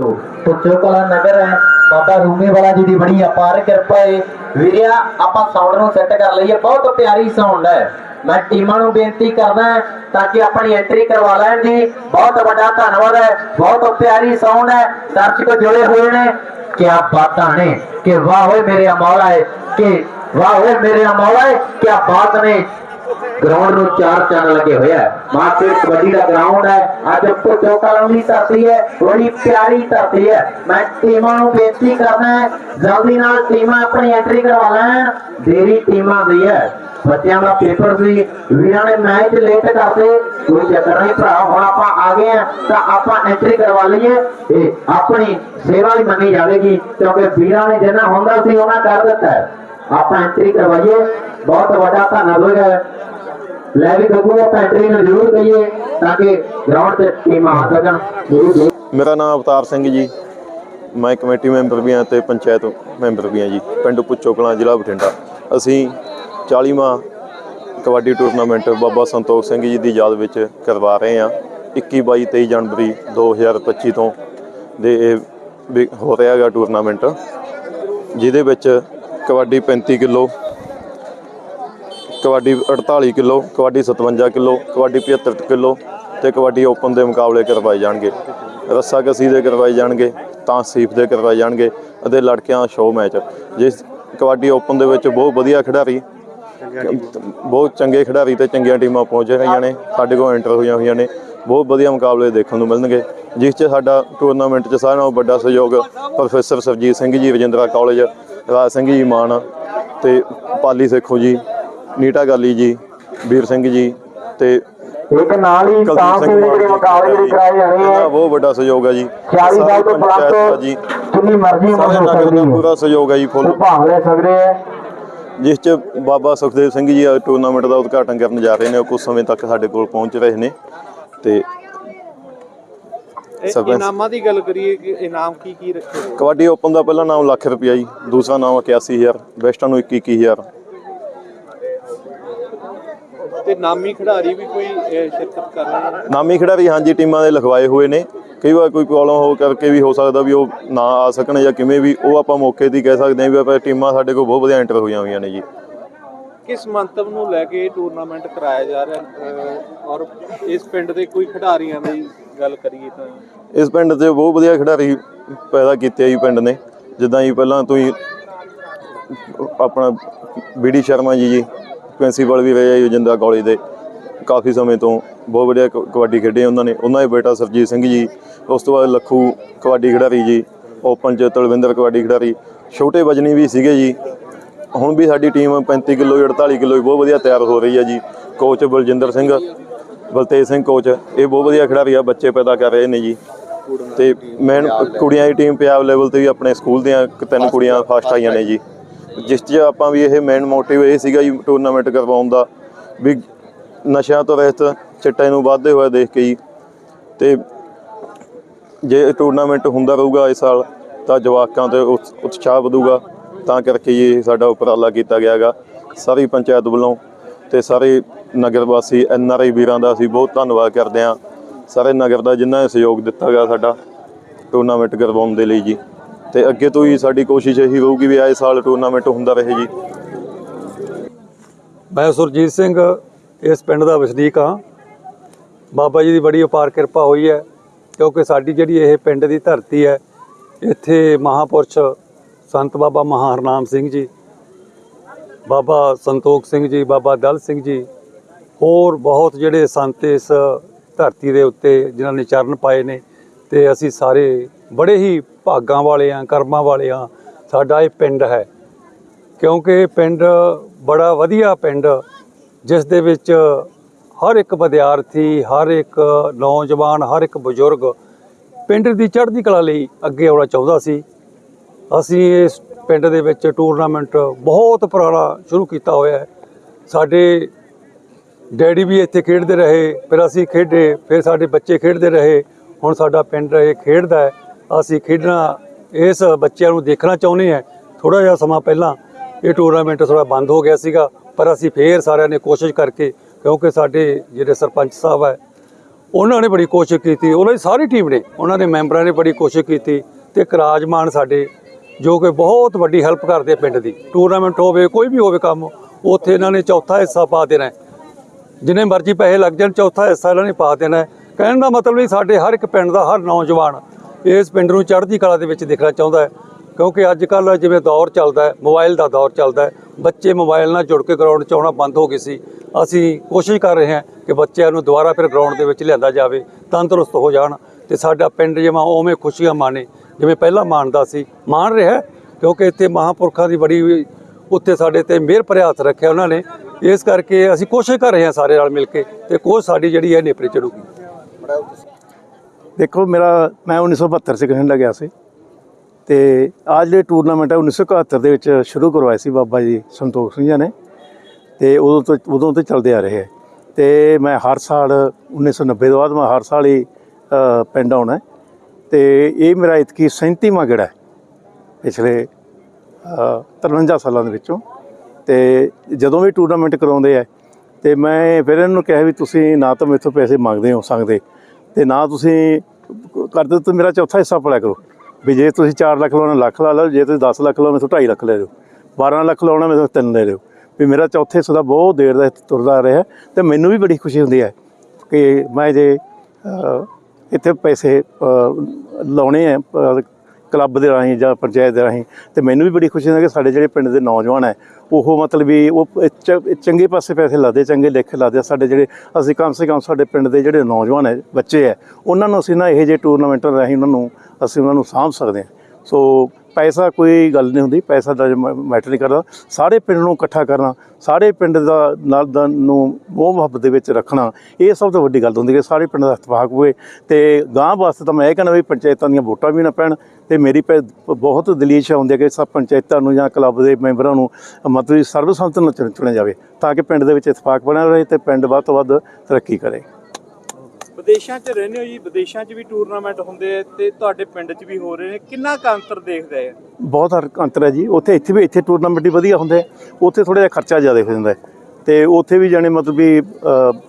ਪੁੱਛੋ ਨਗਰ ਹੈ। ਬਾਬਾ ਰੂਮੇ ਵਾਲਾ ਜੀ ਦੀ ਬੜੀ ਅਪਾਰ ਕਿਰਪਾ ਹੈ ਵੀਰਿਆ, ਆਪਾਂ ਸਾਊਂਡ ਨੂੰ ਸੈੱਟ ਕਰ ਲਈਏ। ਬਹੁਤ ਪਿਆਰੀ ਸਾਊਂਡ ਹੈ। ਮੈਂ ਟੀਮਾਂ ਨੂੰ ਬੇਨਤੀ ਕਰਦਾ ਤਾਂ ਕਿ ਆਪਣੀ ਐਂਟਰੀ ਕਰਵਾ ਲੈਣ ਜੀ। ਬਹੁਤ ਵੱਡਾ ਧੰਨਵਾਦ ਹੈ। ਬਹੁਤ ਪਿਆਰੀ ਸਾਊਂਡ ਹੈ। ਦਰਸ਼ਕ ਜੁੜੇ ਹੋਏ ਨੇ। ਕੀ ਬਾਤਾਂ ਨੇ। ਕਿ ਵਾਹ ਹੋਏ ਮੇਰੇ ਮੌਲਾ ਹੈ ਕਿ ਵਾਹ ਹੋਏ ਮੇਰੇ ਮੌਲਾ ਹੈ ਕੀ ਬਾਤ ਨੇ। ਗਰਾਊਂਡ ਨੂੰ ਚਾਰ ਚੰਨ ਲੱਗੇ ਹੋਇਆ ਹੈ। ਮਾਸਟਰ ਕਬੱਡੀ ਦਾ ਗਰਾਊਂਡ ਹੈ। ਅੱਜ ਪੁੱਛੋ ਕਲੋਨੀ ਧਰਤੀ ਹੈ। ਬੜੀ ਪਿਆਰੀ ਧਰਤੀ ਹੈ। ਮੈਂ ਟੀਮਾਂ ਨੂੰ ਬੇਨਤੀ ਕਰਦਾ ਹੈ, ਜਲਦੀ ਨਾਲ ਟੀਮਾਂ ਆਪਣੀ ਐਂਟਰੀ ਕਰਵਾ ਲੈਣ। ਦੇਰੀ ਟੀਮਾਂ ਦੀ ਹੈ। ਬੱਚਿਆਂ ਦਾ ਪੇਪਰ ਸੀ। ਵੀਰਾਂ ਨੇ ਮੈਚ ਲੇਟ ਕਰਦੇ ਕੋਈ ਚੱਕਰ ਨਹੀਂ ਭਰਾ, ਹੁਣ ਆਪਾਂ ਆ ਗਏ ਆ ਤਾਂ ਆਪਾਂ ਐਂਟਰੀ ਕਰਵਾ ਲਈਏ ਇਹ ਆਪਣੀ ਸੇਵਾ ਹੀ ਮੰਨੀ ਜਾਵੇਗੀ, ਕਿਉਂਕਿ ਵੀਰਾਂ ਨੇ ਜਿੰਨਾ ਹੁੰਦਾ ਸੀ, ਉਹਨਾਂ ਕਰ ਦਿੱਤਾ ਆਪਾਂ ਐਂਟਰੀ ਕਰਵਾਈਏ। ਬਹੁਤ ਵੱਡਾ ਧੰਨਵਾਦ ਹੈ। ਲੈ ਵੀ ਗੱਗੂ ਆਪਾਂ ਐਂਟਰੀ ਨੂੰ ਜ਼ਰੂਰ ਕਹੀਏ ਤਾਂ ਕਿ ਗਰਾਊਂਡ ਤੇ ਟੀਮਾਂ ਆ ਸਕਣ ਗੁਰੂ ਮੇਰਾ ਨਾਮ ਅਵਤਾਰ ਸਿੰਘ ਜੀ। ਮੈਂ ਕਮੇਟੀ ਮੈਂਬਰ ਵੀ ਹਾਂ ਤੇ ਪੰਚਾਇਤ ਮੈਂਬਰ ਵੀ ਹਾਂ ਜੀ। ਪਿੰਡ ਪੁੱਚੋ ਕਲਾਂ, ਜ਼ਿਲ੍ਹਾ ਬਠਿੰਡਾ। ਅਸੀਂ 40ਵਾਂ ਕਬੱਡੀ ਟੂਰਨਾਮੈਂਟ ਬਾਬਾ ਸੰਤੋਖ ਸਿੰਘ ਜੀ ਦੀ ਯਾਦ ਵਿੱਚ ਕਰਵਾ ਰਹੇ ਹਾਂ। 21 22 23 ਜਨਵਰੀ 2025 ਤੋਂ ਦੇ ਇਹ ਹੋ ਰਿਹਾ ਹੈਗਾ ਟੂਰਨਾਮੈਂਟ, ਜਿਹਦੇ ਵਿੱਚ kabaddi 35 kilo kabaddi 48 kilo, kabaddi 57 kilo, kabaddi 75 kilo ਤੇ ਕਬੱਡੀ ਓਪਨ ਦੇ ਮੁਕਾਬਲੇ ਕਰਵਾਏ ਜਾਣਗੇ। ਰੱਸਾ ਕਸੀ ਦੇ ਕਰਵਾਏ ਜਾਣਗੇ ਤਾਂ ਸੀਫ ਦੇ ਕਰਵਾਏ ਜਾਣਗੇ ਅਤੇ ਲੜਕਿਆਂ ਸ਼ੋਅ ਮੈਚ ਜਿਸ ਕਬੱਡੀ ਓਪਨ ਦੇ ਵਿੱਚ ਬਹੁਤ ਵਧੀਆ ਖਿਡਾਰੀ, ਬਹੁਤ ਚੰਗੇ ਖਿਡਾਰੀ ਤੇ ਚੰਗੀਆਂ ਟੀਮਾਂ ਪਹੁੰਚ ਰਹੀਆਂ ਨੇ, ਸਾਡੇ ਕੋਲ ਐਂਟਰ ਹੋਈਆਂ ਹੋਈਆਂ ਨੇ, ਬਹੁਤ ਵਧੀਆ ਮੁਕਾਬਲੇ ਦੇਖਣ ਨੂੰ ਮਿਲਣਗੇ। ਜਿਸ 'ਚ ਸਾਡਾ ਟੂਰਨਾਮੈਂਟ 'ਚ ਸਾਰਿਆਂ ਨਾਲੋਂ ਵੱਡਾ ਸਹਿਯੋਗ ਪ੍ਰੋਫੈਸਰ ਸਰਜੀਤ ਸਿੰਘ ਜੀ, ਰਜਿੰਦਰਾ ਕਾਲਜ, ਰਾਜ ਸਿੰਘ ਜੀ ਮਾਨ ਤੇ ਪਾਲੀ ਸੇਖੋ ਜੀ ਨੀਟਾ ਗਾਲੀ ਜੀ ਵੀਰ ਸਿੰਘ ਜੀ ਤੇ ਇੱਕ ਨਾਲ ਹੀ ਕੁਲਦੀਪ ਸਿੰਘ ਮਾਨ ਜੀ ਇਹਨਾਂ ਦਾ ਬਹੁਤ ਵੱਡਾ ਸਹਿਯੋਗ ਹੈ ਜੀ। 40 ਸਾਲ ਤੋਂ ਦਾ ਪਲੱਸ ਜੀ। ਜਿੰਨੀ ਮਰਜ਼ੀ ਉਮਰ ਹੋ ਸਕਦੀ ਦਾ ਹੈ। ਪੂਰਾ ਸਹਿਯੋਗ ਹੈ ਜੀ ਫੁੱਲ। ਭਾਗ ਲੈ ਸਕਦੇ ਹੈ ਜਿਸ 'ਚ ਬਾਬਾ ਸੁਖਦੇਵ ਸਿੰਘ ਜੀ ਆ ਟੂਰਨਾਮੈਂਟ ਦਾ ਉਦਘਾਟਨ ਕਰਨ ਜਾ ਰਹੇ ਨੇ ਉਹ ਕੁਝ ਸਮੇਂ ਤੱਕ ਸਾਡੇ ਕੋਲ ਪਹੁੰਚ ਰਹੇ ਨੇ। ਤੇ ਇਨਾਮਾਂ ਦੀ ਗੱਲ ਕਰੀਏ ਕਿ ਇਨਾਮ ਕੀ ਕੀ ਰੱਖੇ ਹੋਏ? ਕਬੱਡੀ ਓਪਨ ਦਾ ਪਹਿਲਾ ਨਾਮ ਲੱਖ ਰੁਪਇਆ ਜੀ ਦੂਸਰਾ ਨਾਮ 81000 ਬੈਸਟਾਂ ਨੂੰ 21000 ਤੇ ਨਾਮੀ ਖਿਡਾਰੀ ਵੀ ਕੋਈ ਸ਼ਿਰਕਤ ਕਰ ਰਹੇ ਨੇ? ਨਾਮੀ ਖਿਡਾਰੀ ਹਾਂਜੀ ਟੀਮਾਂ ਦੇ ਲਿਖਵਾਏ ਹੋਏ ਨੇ। ਕਈ ਵਾਰ ਕੋਈ ਪ੍ਰੋਬਲਮ ਹੋ ਕਰਕੇ ਵੀ ਹੋ ਸਕਦਾ ਵੀ ਉਹ ਨਾ ਆ ਸਕਣ ਜਾਂ ਕਿਵੇਂ ਵੀ ਉਹ ਆਪਾਂ ਮੌਕੇ ਦੀ ਕਹਿ ਸਕਦੇ ਹਾਂ ਵੀ ਆਪਾਂ ਟੀਮਾਂ ਸਾਡੇ ਕੋਲ ਬਹੁਤ ਵਧੀਆ ਐਂਟਰ ਹੋਈਆਂ ਹੋਈਆਂ ਨੇ ਜੀ। ਕਿਸ ਮੰਤਵ ਨੂੰ ਲੈ ਕੇ ਇਹ ਟੂਰਨਾਮੈਂਟ ਕਰਾਇਆ ਜਾ ਰਿਹਾ ਔਰ ਇਸ ਪਿੰਡ ਦੇ ਕੋਈ ਖਿਡਾਰੀਆਂ ਦੀ ਗੱਲ ਕਰੀਏ ਤਾਂ? ਇਸ ਪਿੰਡ 'ਚ ਬਹੁਤ ਵਧੀਆ ਖਿਡਾਰੀ ਪੈਦਾ ਕੀਤੇ ਆ ਜੀ ਪਿੰਡ ਨੇ। ਜਿੱਦਾਂ ਜੀ ਪਹਿਲਾਂ ਤੋਂ ਹੀ ਆਪਣਾ ਬੀਡੀ ਸ਼ਰਮਾ ਜੀ ਜੀ ਪ੍ਰਿੰਸੀਪਲ ਵੀ ਰਹੇ ਆ ਜੀ ਜਿੰਦਾ ਕਾਲਜ ਦੇ। ਕਾਫੀ ਸਮੇਂ ਤੋਂ ਬਹੁਤ ਵਧੀਆ ਕਬੱਡੀ ਖੇਡੇ ਉਹਨਾਂ ਨੇ। ਉਹਨਾਂ ਦੇ ਬੇਟਾ ਸਰਜੀਤ ਸਿੰਘ ਜੀ, ਉਸ ਤੋਂ ਬਾਅਦ ਲੱਖੂ ਕਬੱਡੀ ਖਿਡਾਰੀ ਜੀ, ਓਪਨ 'ਚ ਤਲਵਿੰਦਰ ਕਬੱਡੀ ਖਿਡਾਰੀ, ਛੋਟੇ ਵਜਨੀ ਵੀ ਸੀਗੇ ਜੀ। ਹੁਣ ਵੀ ਸਾਡੀ ਟੀਮ 35 ਕਿਲੋ 48 ਕਿਲੋ ਬਹੁਤ ਵਧੀਆ ਤਿਆਰ ਹੋ ਰਹੀ ਹੈ ਜੀ। ਕੋਚ ਬਲਜਿੰਦਰ ਸਿੰਘ, ਬਲਤੇਜ ਸਿੰਘ ਕੋਚ ਇਹ ਬਹੁਤ ਵਧੀਆ ਖਿਡਾਰੀ ਆ, ਬੱਚੇ ਪੈਦਾ ਕਰ ਰਹੇ ਨੇ ਜੀ। ਤੇ ਮੈਂ ਕੁੜੀਆਂ ਦੀ ਟੀਮ ਪੰਜਾਬ ਲੈਵਲ ਤੇ ਵੀ ਆਪਣੇ ਸਕੂਲ ਦੀਆਂ, ਤਿੰਨ ਕੁੜੀਆਂ ਫਸਟ ਆਈਆਂ ਨੇ ਜੀ। ਜਿਸ 'ਚ ਆਪਾਂ ਵੀ ਇਹ ਮੇਨ ਮੋਟਿਵ ਇਹ ਸੀਗਾ ਜੀ ਟੂਰਨਾਮੈਂਟ ਕਰਵਾਉਣ ਦਾ, ਵੀ ਨਸ਼ਿਆਂ ਤੋਂ ਰਹਿਤ ਚਿੱਟੇ ਨੂੰ ਵੱਧਦੇ ਹੋਏ ਦੇਖ ਕੇ ਜੀ। ਤੇ ਜੇ ਟੂਰਨਾਮੈਂਟ ਹੁੰਦਾ ਰਹੂਗਾ ਇਸ ਸਾਲ, ਤਾਂ ਜਵਾਕਾਂ ਤੇ ਉਤਸ- ਉਤਸ਼ਾਹ ਵਧੂਗਾ। ਤਾਂ ਕਰਕੇ ਜੀ ਇਹ ਸਾਡਾ ਉਪਰਾਲਾ ਕੀਤਾ ਗਿਆ ਹੈਗਾ। ਸਾਰੀ ਪੰਚਾਇਤ ਵੱਲੋਂ ਤੇ ਸਾਰੇ ਨਗਰ ਵਾਸੀ ਐਨ ਆਰ ਆਈ ਵੀਰਾਂ ਦਾ ਅਸੀਂ ਬਹੁਤ ਧੰਨਵਾਦ ਕਰਦੇ ਹਾਂ। ਸਾਰੇ ਨਗਰ ਦਾ ਜਿਨ੍ਹਾਂ ਨੇ ਸਹਿਯੋਗ ਦਿੱਤਾ ਗਿਆ ਸਾਡਾ ਟੂਰਨਾਮੈਂਟ ਕਰਵਾਉਣ ਦੇ ਲਈ ਜੀ। ਤੇ ਅੱਗੇ ਤੋਂ ਹੀ ਸਾਡੀ ਕੋਸ਼ਿਸ਼ ਇਹੀ ਹੋਊਗੀ ਵੀ ਆਏ ਸਾਲ ਟੂਰਨਾਮੈਂਟ ਹੁੰਦਾ ਰਹੇ ਜੀ। ਮੈਂ ਸੁਰਜੀਤ ਸਿੰਘ, ਇਸ ਪਿੰਡ ਦਾ ਵਸਨੀਕ ਹਾਂ। ਬਾਬਾ ਜੀ ਦੀ ਬੜੀ ਅਪਾਰ ਕਿਰਪਾ ਹੋਈ ਹੈ, ਕਿਉਂਕਿ ਸਾਡੀ ਜਿਹੜੀ ਇਹ ਪਿੰਡ ਦੀ ਧਰਤੀ ਹੈ, ਇੱਥੇ ਮਹਾਪੁਰਸ਼ ਸੰਤ ਬਾਬਾ ਮਹਾਰਨਾਮ ਸਿੰਘ ਜੀ, ਬਾਬਾ ਸੰਤੋਖ ਸਿੰਘ ਜੀ, ਬਾਬਾ ਦਲ ਸਿੰਘ ਜੀ, ਹੋਰ ਬਹੁਤ ਜਿਹੜੇ ਸੰਤ ਇਸ ਧਰਤੀ ਦੇ ਉੱਤੇ, ਜਿਨ੍ਹਾਂ ਨੇ ਚਰਨ ਪਾਏ ਨੇ, ਤੇ ਅਸੀਂ ਸਾਰੇ ਬੜੇ ਹੀ ਭਾਗਾਂ ਵਾਲੇ ਆ, ਕਰਮਾਂ ਵਾਲੇ ਹਾਂ ਸਾਡਾ ਇਹ ਪਿੰਡ ਹੈ। ਕਿਉਂਕਿ ਇਹ ਪਿੰਡ ਬੜਾ ਵਧੀਆ ਪਿੰਡ, ਜਿਸ ਦੇ ਵਿੱਚ ਹਰ ਇੱਕ ਵਿਦਿਆਰਥੀ, ਹਰ ਇੱਕ ਨੌਜਵਾਨ, ਹਰ ਇੱਕ ਬਜ਼ੁਰਗ ਪਿੰਡ ਦੀ ਚੜ੍ਹਦੀ ਕਲਾ ਲਈ ਅੱਗੇ ਆਉਣਾ ਚਾਹੁੰਦਾ ਸੀ। ਅਸੀਂ ਇਸ ਪਿੰਡ ਦੇ ਵਿੱਚ ਟੂਰਨਾਮੈਂਟ ਬਹੁਤ ਪੁਰਾਣਾ ਸ਼ੁਰੂ ਕੀਤਾ ਹੋਇਆ ਹੈ। ਸਾਡੇ ਡੈਡੀ ਵੀ ਇੱਥੇ ਖੇਡਦੇ ਰਹੇ, ਫਿਰ ਅਸੀਂ ਖੇਡੇ, ਫਿਰ ਸਾਡੇ ਬੱਚੇ ਖੇਡਦੇ ਰਹੇ। ਹੁਣ ਸਾਡਾ ਪਿੰਡ ਇਹ ਖੇਡਦਾ ਹੈ। ਅਸੀਂ ਖੇਡਣਾ, ਇਸ ਬੱਚਿਆਂ ਨੂੰ ਦੇਖਣਾ ਚਾਹੁੰਦੇ ਹਾਂ। ਥੋੜਾ ਜਿਹਾ ਸਮਾਂ ਪਹਿਲਾਂ ਇਹ ਟੂਰਨਾਮੈਂਟ ਥੋੜਾ ਬੰਦ ਹੋ ਗਿਆ ਸੀਗਾ, ਪਰ ਅਸੀਂ ਫੇਰ ਸਾਰਿਆਂ ਨੇ ਕੋਸ਼ਿਸ਼ ਕਰਕੇ, ਕਿਉਂਕਿ ਸਾਡੇ ਜਿਹੜੇ ਸਰਪੰਚ ਸਾਹਿਬ ਹੈ, ਉਹਨਾਂ ਨੇ ਬੜੀ ਕੋਸ਼ਿਸ਼ ਕੀਤੀ, ਉਹਨਾਂ ਦੀ ਸਾਰੀ ਟੀਮ ਨੇ, ਉਹਨਾਂ ਦੇ ਮੈਂਬਰਾਂ ਨੇ ਬੜੀ ਕੋਸ਼ਿਸ਼ ਕੀਤੀ ਤੇ ਇੱਕ ਰਾਜਮਾਨ ਸਾਡੇ, ਜੋ ਕਿ ਬਹੁਤ ਵੱਡੀ ਹੈਲਪ ਕਰਦੇ ਆ ਪਿੰਡ ਦੀ। ਟੂਰਨਾਮੈਂਟ ਹੋਵੇ, ਕੋਈ ਵੀ ਹੋਵੇ ਕੰਮ, ਉੱਥੇ ਇਹਨਾਂ ਨੇ ਚੌਥਾ ਹਿੱਸਾ ਪਾ ਦੇਣਾ ਜਿੰਨੇ ਮਰਜ਼ੀ ਪੈਸੇ ਲੱਗ ਜਾਣ, ਚੌਥਾ ਹਿੱਸਾ ਇਹਨਾਂ ਨੇ ਪਾ ਦੇਣਾ ਕਹਿਣ ਦਾ ਮਤਲਬ ਵੀ ਸਾਡੇ ਹਰ ਇੱਕ ਪਿੰਡ ਦਾ ਹਰ ਨੌਜਵਾਨ ਇਸ ਪਿੰਡ ਨੂੰ ਚੜ੍ਹਦੀ ਕਲਾ ਦੇ ਵਿੱਚ ਦੇਖਣਾ ਚਾਹੁੰਦਾ ਹੈ, ਕਿਉਂਕਿ ਅੱਜ ਕੱਲ ਜਿਵੇਂ ਦੌਰ ਚੱਲਦਾ ਹੈ, ਮੋਬਾਈਲ ਦਾ ਦੌਰ ਚੱਲਦਾ ਹੈ, ਬੱਚੇ ਮੋਬਾਈਲ ਨਾਲ ਜੁੜ ਕੇ ਗਰਾਊਂਡ 'ਚ ਆਉਣਾ ਬੰਦ ਹੋ ਗਏ ਸੀ। ਅਸੀਂ ਕੋਸ਼ਿਸ਼ ਕਰ ਰਹੇ ਹਾਂ ਕਿ ਬੱਚਿਆਂ ਨੂੰ ਦੁਬਾਰਾ ਫਿਰ ਗਰਾਊਂਡ ਦੇ ਵਿੱਚ ਲਿਆਂਦਾ ਜਾਵੇ, ਤੰਦਰੁਸਤ ਹੋ ਜਾਣ ਤੇ ਸਾਡਾ ਪਿੰਡ ਜਿਵੇਂ ਉਵੇਂ ਖੁਸ਼ੀਆਂ ਮਾਣੇ, ਜਿਵੇਂ ਪਹਿਲਾਂ ਮਾਣਦਾ ਸੀ। ਮਾਣ ਰਿਹਾ ਕਿਉਂਕਿ ਇੱਥੇ ਮਹਾਂਪੁਰਖਾਂ ਦੀ ਬੜੀ ਉੱਤੇ ਸਾਡੇ ਤੇ ਮਿਹਰ ਭਰਿਆ ਹੱਥ ਰੱਖਿਆ ਉਹਨਾਂ ਨੇ। ਇਸ ਕਰਕੇ ਅਸੀਂ ਕੋਸ਼ਿਸ਼ ਕਰ ਰਹੇ ਹਾਂ ਸਾਰੇ ਨਾਲ ਮਿਲ ਕੇ ਤੇ ਕੋਸ਼ ਸਾਡੀ ਜਿਹੜੀ ਹੈ ਨੇਪਰੇ ਚੜੂਗੀ। ਦੇਖੋ ਮੇਰਾ ਮੈਂ 1972 ਚ ਕੈਨੇਡਾ ਗਿਆ ਸੀ ਤੇ ਆਹ ਜਿਹੜੇ ਟੂਰਨਾਮੈਂਟ ਹੈ 1971 ਦੇ ਵਿੱਚ ਸ਼ੁਰੂ ਕਰਵਾਏ ਸੀ ਬਾਬਾ ਜੀ ਸੰਤੋਖ ਸਿੰਘ ਜੀ ਨੇ ਤੇ ਉਦੋਂ ਤੋਂ ਉਦੋਂ ਤੋਂ ਚੱਲਦੇ ਆ ਰਹੇ ਹੈ ਤੇ ਮੈਂ ਹਰ ਸਾਲ 1990 ਤੋਂ ਬਾਅਦ ਮੈਂ ਹਰ ਸਾਲ ਹੀ ਪਿੰਡ ਆਉਣਾ ਹੈ। ਤੇ ਇਹ ਮੇਰਾ ਇਤਕੀ 37ਵਾਂ ਗੇੜਾ ਹੈ ਪਿਛਲੇ ਅ, 53 ਸਾਲਾਂ ਦੇ ਵਿੱਚੋਂ। ਤੇ ਜਦੋਂ ਵੀ ਟੂਰਨਾਮੈਂਟ ਕਰਾਉਂਦੇ ਆ ਤੇ ਮੈਂ ਫਿਰ ਇਹਨਾਂ ਨੂੰ ਕਿਹਾ ਵੀ ਤੁਸੀਂ ਨਾ ਤਾਂ ਮੇਥੋਂ ਪੈਸੇ ਮੰਗਦੇ ਹੋ ਸਕਦੇ ਤੇ ਨਾ ਤੁਸੀਂ ਕਰਦੇ ਤਾਂ ਮੇਰਾ ਚੌਥਾ ਹਿੱਸਾ ਪੜਿਆ ਕਰੋ। ਵੀ ਜੇ ਤੁਸੀਂ 4 ਲੱਖ ਲਾਉਣਾ, ਲੱਖ ਲਾ ਲਓ, ਜੇ ਤੁਸੀਂ 10 ਲੱਖ ਲਾਉਣਾ ਤਾਂ 2.5 ਲੱਖ ਲੈ ਲਿਓ। 12 ਲੱਖ ਲਾਉਣਾ, ਮੈਂ 3 ਲੈ ਲਿਓ। ਵੀ ਮੇਰਾ ਚੌਥੇ ਹਿੱਸੇ ਦਾ ਬਹੁਤ ਦੇਰ ਦਾ ਤੁਰਦਾ ਰਿਹਾ ਤੇ ਮੈਨੂੰ ਵੀ ਬੜੀ ਖੁਸ਼ੀ ਹੁੰਦੀ ਹੈ ਕਿ ਮੈਂ ਜੇ ਇੱਥੇ ਪੈਸੇ ਲਾਉਣੇ ਆ ਕਲੱਬ ਦੇ ਰਾਹੀਂ ਜਾਂ ਪੰਚਾਇਤ ਦੇ ਰਾਹੀਂ ਤੇ ਮੈਨੂੰ ਵੀ ਬੜੀ ਖੁਸ਼ੀ ਹੁੰਦੀ ਹੈ ਕਿ ਸਾਡੇ ਜਿਹੜੇ ਪਿੰਡ ਦੇ ਨੌਜਵਾਨ ਹੈ, ਉਹ ਮਤਲਬ ਵੀ ਉਹ ਚ- ਚੰਗੇ ਪਾਸੇ ਪੈਸੇ ਲਾਦੇ, ਚੰਗੇ ਲੇਖੇ ਲਾਦੇ ਸਾਡੇ ਜਿਹੜੇ, ਅਸੀਂ ਕਮ ਸੇ ਕਮ ਸਾਡੇ ਪਿੰਡ ਦੇ ਜਿਹੜੇ ਨੌਜਵਾਨ ਹੈ, ਬੱਚੇ ਹੈ, ਉਹਨਾਂ ਨੂੰ ਅਸੀਂ ਨਾ ਇਹ ਜਿਹੇ ਟੂਰਨਾਮੈਂਟਾਂ ਰਾਹੀਂ ਉਹਨਾਂ ਨੂੰ, ਅਸੀਂ ਉਹਨਾਂ ਨੂੰ ਸਾਂਭ ਸਕਦੇ ਹਾਂ। ਸੋ ਪੈਸਾ ਕੋਈ ਗੱਲ ਨਹੀਂ ਹੁੰਦੀ, ਪੈਸਾ ਦਾ ਮੈਟਰ ਨਹੀਂ ਕਰਦਾ। ਸਾਰੇ ਪਿੰਡ ਨੂੰ ਇਕੱਠਾ ਕਰਨਾ, ਸਾਰੇ ਪਿੰਡ ਦਾ ਨਾਲ ਦਾ ਨੂੰ ਮੋਹ ਮੁਹੱਬਤ ਦੇ ਵਿੱਚ ਰੱਖਣਾ, ਇਹ ਸਭ ਤੋਂ ਵੱਡੀ ਗੱਲ ਹੁੰਦੀ ਹੈ ਕਿ ਸਾਰੇ ਪਿੰਡ ਦਾ ਇਤਫਾਕ ਹੋਵੇ ਤੇ ਗਾਂ ਵਾਸਤੇ ਤਾਂ ਮੈਂ ਇਹ ਕਹਿੰਦਾ ਵੀ ਪੰਚਾਇਤਾਂ ਦੀਆਂ ਵੋਟਾਂ ਵੀ ਨਾ ਪੈਣ ਤੇ ਮੇਰੀ ਪੈ- ਬਹੁਤ ਦਲੀਲ ਹੁੰਦੀ ਹੈ ਕਿ ਸਭ ਪੰਚਾਇਤਾਂ ਨੂੰ ਜਾਂ ਕਲੱਬ ਦੇ ਮੈਂਬਰਾਂ ਨੂੰ ਮਤਲਬ ਸਰਬਸੰਮਤ ਨਾਲ ਚੁਣ- ਚੁਣਿਆ ਜਾਵੇ ਤਾਂ ਕਿ ਪਿੰਡ ਦੇ ਵਿੱਚ ਇਤਫਾਕ ਬਣਿਆ ਰਹੇ ਤੇ ਪਿੰਡ ਵੱਧ ਤੋਂ ਵੱਧ ਤਰੱਕੀ ਕਰੇ। ਵਿਦੇਸ਼ਾਂ 'ਚ ਰਹਿੰਦੇ ਹੋ ਜੀ? ਵਿਦੇਸ਼ਾਂ 'ਚ ਵੀ ਟੂਰਨਾਮੈਂਟ ਹੁੰਦੇ ਆ ਤੇ ਤੁਹਾਡੇ ਪਿੰਡ 'ਚ ਵੀ ਹੋ ਰਹੇ ਨੇ। ਕਿੰਨਾ ਕੁ ਅੰਤਰ ਦੇਖਦੇ ਆ? ਬਹੁਤ ਹਰ- ਅੰਤਰ ਹੈ ਜੀ। ਉੱਥੇ ਇੱਥੇ ਵੀ ਇੱਥੇ ਟੂਰਨਾਮੈਂਟ ਹੀ ਵਧੀਆ ਹੁੰਦੇ ਉੱਥੇ ਥੋੜਾ ਜਿਹਾ ਖਰਚਾ ਜ਼ਿਆਦਾ ਹੋ ਜਾਂਦਾ ਤੇ ਉੱਥੇ ਵੀ ਜਾਣੇ ਮਤਲਬ ਵੀ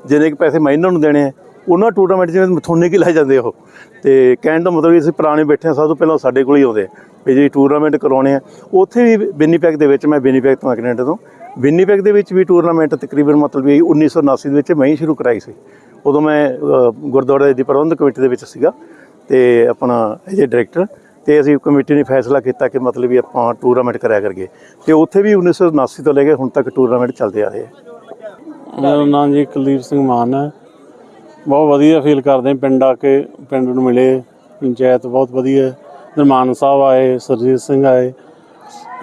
ਜਿੰਨੇ ਕੁ ਪੈਸੇ ਮੈਂ ਇਹਨਾਂ ਨੂੰ ਦੇਣੇ ਆ ਉਹਨਾਂ ਟੂਰਨਾਮੈਂਟ ਜਿਵੇਂ ਮਥੋਨੇ ਕੀ ਲੈ ਜਾਂਦੇ ਉਹ। ਤੇ ਕਹਿਣ ਦਾ ਮਤਲਬ ਵੀ ਅਸੀਂ ਪੁਰਾਣੇ ਬੈਠੇ ਹਾਂ ਸਭ ਤੋਂ ਪਹਿਲਾਂ ਸਾਡੇ ਕੋਲ ਹੀ ਆਉਂਦੇ ਵੀ ਜੀ ਟੂਰਨਾਮੈਂਟ ਕਰਾਉਣੇ ਆ ਉੱਥੇ ਵੀ ਵਿਨੀਪੈਗ ਦੇ ਵਿੱਚ ਮੈਂ ਵਿਨੀਪੈਗ ਤੋਂ ਆ ਕੈਨੇਡਾ ਤੋਂ ਵਿਨੀਪੈਗ ਦੇ ਵਿੱਚ ਵੀ ਟੂਰਨਾਮੈਂਟ ਤਕਰੀਬਨ ਮਤਲਬ ਵੀ 1979 ਦੇ ਵਿੱਚ ਮੈਂ ਹੀ ਸ਼ੁਰੂ ਕਰਾਈ ਸੀ। ਉਦੋਂ ਮੈਂ ਅ, ਗੁਰਦੁਆਰੇ ਦੀ ਪ੍ਰਬੰਧਕ ਕਮੇਟੀ ਦੇ ਵਿੱਚ ਸੀਗਾ ਤੇ ਆਪਣਾ ਇਹ ਡਾਇਰੈਕਟਰ ਤੇ ਅਸੀਂ ਕਮੇਟੀ ਨੇ ਫੈਸਲਾ ਕੀਤਾ ਕਿ ਮਤਲਬ ਵੀ ਆਪਾਂ ਟੂਰਨਾਮੈਂਟ ਕਰਾਇਆ ਕਰਗੇ ਤੇ ਉੱਥੇ ਵੀ 1979 ਤੋਂ ਲੈ ਕੇ ਹੁਣ ਤੱਕ ਟੂਰਨਾਮੈਂਟ ਚੱਲਦੇ ਆ ਰਹੇ ਆ। ਮੇਰਾ ਨਾਮ ਜੀ ਕੁਲਦੀਪ ਸਿੰਘ ਮਾਨ ਹੈ। ਬਹੁਤ ਵਧੀਆ ਫੀਲ ਕਰਦੇ ਹਾਂ, ਪਿੰਡ ਆ ਕੇ, ਪਿੰਡ ਨੂੰ ਮਿਲੇ, ਪੰਚਾਇਤ ਬਹੁਤ ਵਧੀਆ। ਹੈ। ਨਿਰਮਾਨ ਸਾਹਿਬ ਆਏ, ਸਰਜੀਤ ਸਿੰਘ ਆਏ,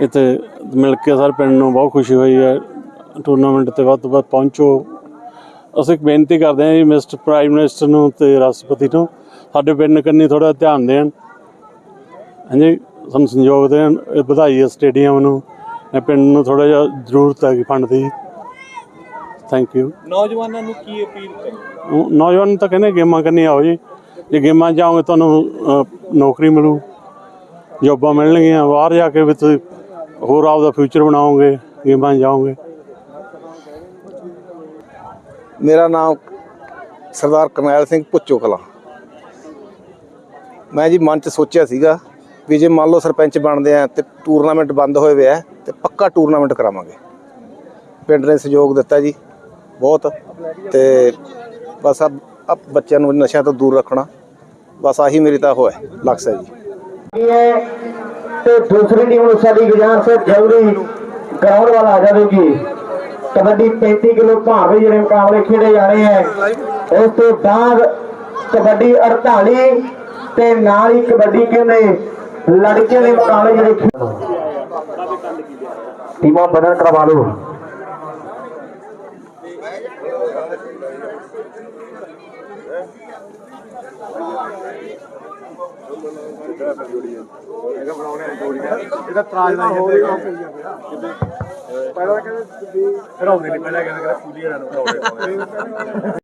ਇੱਥੇ ਮਿਲ ਕੇ ਸਾਰੇ ਪਿੰਡ ਨੂੰ ਬਹੁਤ ਖੁਸ਼ੀ ਹੋਈ ਹੈ। ਟੂਰਨਾਮੈਂਟ ਤੇ ਵੱਧ ਤੋਂ ਵੱਧ ਪਹੁੰਚੋ। ਅਸੀਂ ਇੱਕ ਬੇਨਤੀ ਕਰਦੇ ਹਾਂ ਜੀ ਮਿਸਟਰ ਪ੍ਰਾਈਮ ਮਿਨਿਸਟਰ ਨੂੰ ਤੇ ਰਾਸ਼ਟਰਪਤੀ ਨੂੰ, ਸਾਡੇ ਪਿੰਡ ਕੰਨੀ ਥੋੜਾ ਧਿਆਨ ਦੇਣ। ਹਾਂਜੀ, ਸਾਨੂੰ ਸੰਯੋਗ ਦੇਣ, ਇਹ ਵਧਾਈ ਹੈ ਸਟੇਡੀਅਮ ਨੂੰ। ਪਿੰਡ ਨੂੰ ਥੋੜਾ ਜਿਹਾ ਜ਼ਰੂਰਤ ਹੈ ਫੰਡ ਦੀ। ਥੈਂਕ ਯੂ ਨੌਜਵਾਨਾਂ ਨੂੰ ਕੀ ਅਪੀਲ ਕਰੋ ਨੌਜਵਾਨ ਨੂੰ ਤਾਂ ਕਹਿੰਦੇ ਗੇਮਾਂ ਕਰਨੀ ਆਓ ਜੀ। ਜੇ ਗੇਮਾਂ 'ਚ ਜਾਓਗੇ ਤੁਹਾਨੂੰ ਅਹ, ਨੌਕਰੀ ਮਿਲੂ ਜੋਬਾਂ ਮਿਲਣਗੀਆਂ ਬਾਹਰ ਜਾ ਕੇ ਵੀ ਤੁਸੀਂ ਹੋਰ ਆਪਦਾ ਫਿਊਚਰ ਬਣਾਓਗੇ ਗੇਮਾਂ 'ਚ ਜਾਓਗੇ। ਮੇਰਾ ਨਾਮ ਸਰਦਾਰ ਕਰਨੈਲ ਸਿੰਘ ਪੁੱਚੋ ਕਲਾਂ ਮੈਂ ਜੀ ਮਨ ਚ ਸੋਚਿਆ ਸੀਗਾ ਵੀ ਜੇ ਮੰਨ ਲਓ ਸਰਪੰਚ ਬਣਦੇ ਆ ਤੇ ਟੂਰਨਾਮੈਂਟ ਬੰਦ ਹੋਏ ਵੇ ਆ ਤੇ ਪੱਕਾ ਟੂਰਨਾਮੈਂਟ ਕਰਾਵਾਂਗੇ। ਪਿੰਡ ਨੇ ਸਹਿਯੋਗ ਦਿੱਤਾ ਜੀ। ਬਹੁਤ। ਤੇ ਬਸ ਆ ਬੱਚਿਆਂ ਨੂੰ ਨਸ਼ਿਆਂ ਤੋਂ ਦੂਰ ਰੱਖਣਾ। ਬਸ ਆਹੀ ਮੇਰੀ ਤਾਂ ਉਹ ਹੈ ਲਕਸ਼ ਹੈ ਜੀ। ਤੇ ਦੂਸਰੀ ਟੀਮ ਨੂੰ ਸਾਡੀ ਗੁਜਾਰ ਸੇ ਜਲਦੀ ਗਰਾਊਂਡ ਵਾਲਾ ਆ ਜਾਵੇਗੀ। ਕਬੱਡੀ 35 ਕਿਲੋ ਭਾਰ ਦੇ ਜਿਹੜੇ ਮੁਕਾਬਲੇ ਖੇਡੇ ਜਾਣੇ ਹੈ। ਉਸ ਤੋਂ ਬਾਅਦ ਕਬੱਡੀ 48 ਤੇ ਨਾਲ ਹੀ ਕਬੱਡੀ ਕਹਿੰਦੇ ਲੜਕਿਆਂ ਦੇ ਮੁਕਾਬਲੇ ਜਿਹੜੇ ਟੀਮਾਂ ਬਦਲ ਕਰਵਾ ਲਓ ਕਰ ਜੋੜੀ ਇਹਦਾ ਬਣਾਉਣੇ ਜੋੜੀਆਂ। ਇਹਦਾ ਤਰਾਜ ਹੋ ਰਿਹਾ ਪਹਿਲਾਂ ਕਹਿੰਦੇ ਵੀ ਹਰਾਉਂਦੇ ਨਹੀਂ ਪਹਿਲਾਂ ਕਹਿੰਦੇ ਫੂਲੀਆਂ ਨਾਲ ਬਣਾਉਂਦੇ